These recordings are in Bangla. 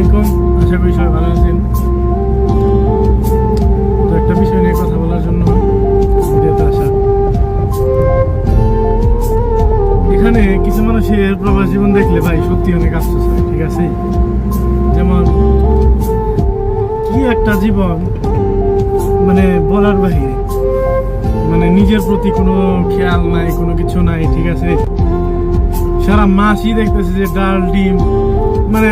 আলাইকুম। আশা করি সবাই ভালো আছেন। তো একটা বিষয় নিয়ে কথা বলার জন্য ভিডিওতে আসা। এখানে কিছু মানুষের প্রবাস জীবন দেখলে ভাই সত্যি অনেক আফসোস হয়, ঠিক আছে? যেমন, কি একটা জীবন মানে বলার বাহিরে মানে নিজের প্রতি কোনো খেয়াল নাই, কোনো কিছু নাই, ঠিক আছে? সারা মাসই দেখতেছে যে ডাল, ডিম মানে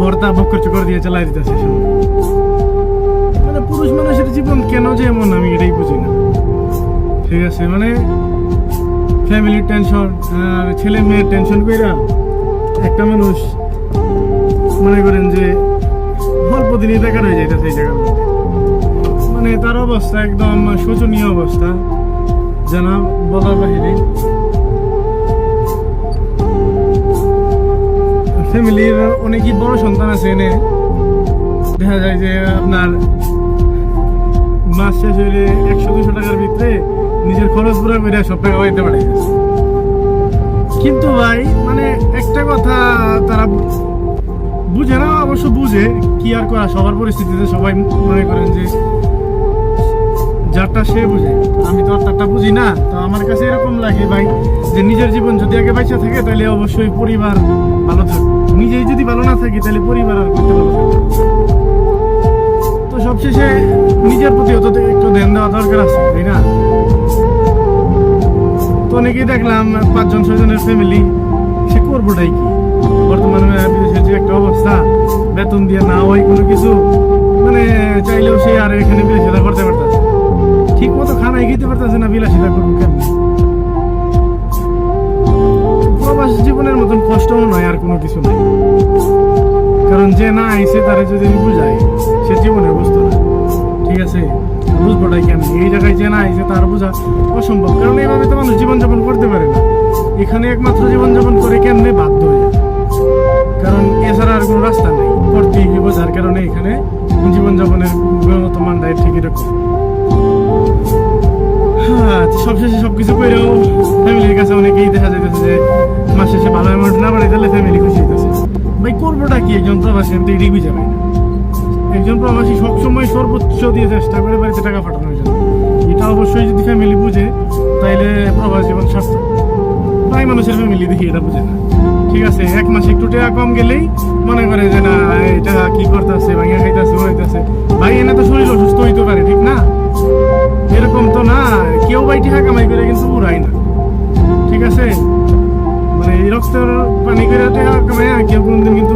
ভর্তা বক্কর চকর দিয়ে চালাই দিতেছে মানে পুরুষ মানুষের জীবন কেন যে এমন আমি এটাই বুঝি না। ঠিক আছে মানে ফ্যামিলির টেনশন ছেলে মেয়ের টেনশন কইরা একটা মানুষ মনে করেন যে অল্প দিনই বেকার হয়ে যাইতেছে এই জায়গার মানে তার অবস্থা একদম শোচনীয় অবস্থা। জানা বলার বাহিরে। ফ্যামিলির অনেকই বড় সন্তান আছে এনে। দেখা যায় যে আপনার মাস শেষ হইলে একশো, দুশো টাকার ভিতরে নিজের খরচ পুরো করে সব টাকা পাইতে পারে কিন্তু ভাই মানে একটা কথা তারা বুঝে না, অবশ্য বুঝে কি আর করা, সবার পরিস্থিতিতে সবাই মনে করেন যে যারটা সে বুঝে। আমি তো আর তারটা বুঝি না, তো আমার কাছে এরকম লাগে ভাই, যে নিজের জীবন যদি আগে বাইচা থাকে, তাহলে অবশ্যই পরিবার ভালো থাকবে নিজেই যদি ভালো না থাকি, তাহলে পরিবার আর করতে ভালো তো সবশেষে নিজের প্রতিও তো একটু ধ্যান দেওয়া দরকার আছে, তাই না? তো অনেকেই দেখলাম পাঁচজন, ছয়জনের ফ্যামিলি সে করবোটাই কি? বর্তমানে বিদেশের যে একটা অবস্থা, বেতন দিয়ে না হয় কোনো কিছু মানে চাইলেও সে আর এখানে বিলাসিতা করতে পারতেছে ঠিক মতো খানাই খেতে পারতেছে না, বিলাসিতা করব কেমন? প্রবাস জীবনের মতন কষ্টও নয় আর কোনো কিছু নাই। কারণ যে না আইসে তারা যদি বুঝাই, সে জীবনে বুঝতো না ঠিক আছে? বুঝবোটাই কেন? এই জায়গায় যে না আইসে তার বোঝা অসম্ভব। কারণ এইভাবে তো মানুষ জীবনযাপন করতে পারে না। এখানে একমাত্র জীবনযাপন করে কেমনে বাধ্য হয়ে যায় কারণ এছাড়া আর কোনো রাস্তা নেই। করতেই হইব, যার কারণে এখানে জীবনযাপনের গুণগত মানটাই ঠিকই রাখবে হ্যাঁ সবশেষে সবকিছু করেও ফ্যামিলির কাছে অনেকেই দেখা যাইতেছে যে কি একজন প্রবাসী আমি তো এটাই বুঝে পাই না। একজন প্রবাসী সবসময় সর্বোচ্চ দিয়ে চেষ্টা করে বাড়িতে টাকা পাঠানোর জন্য এটা অবশ্যই যদি ফ্যামিলি বুঝে, তাইলে প্রবাস জীবন সার্থক। প্রায় মানুষের ফ্যামিলি দেখি এটা বুঝে না। ঠিক আছে, এক মাসে একটু টাকা কম গেলেই মনে করে যে, না, এটা কি করতেছে ভাইয়া খাইতেছে হইতেছে ভাই, এনে তো শরীর অসুস্থ হইতে পারে, ঠিক না? এরকম তো না, কেউ বাই টাকা কামাই করে কিন্তু উড়াই না। ঠিক আছে? মানে এই রক্তের পানি করে টাকা কামাই কেউ কোনদিন কিন্তু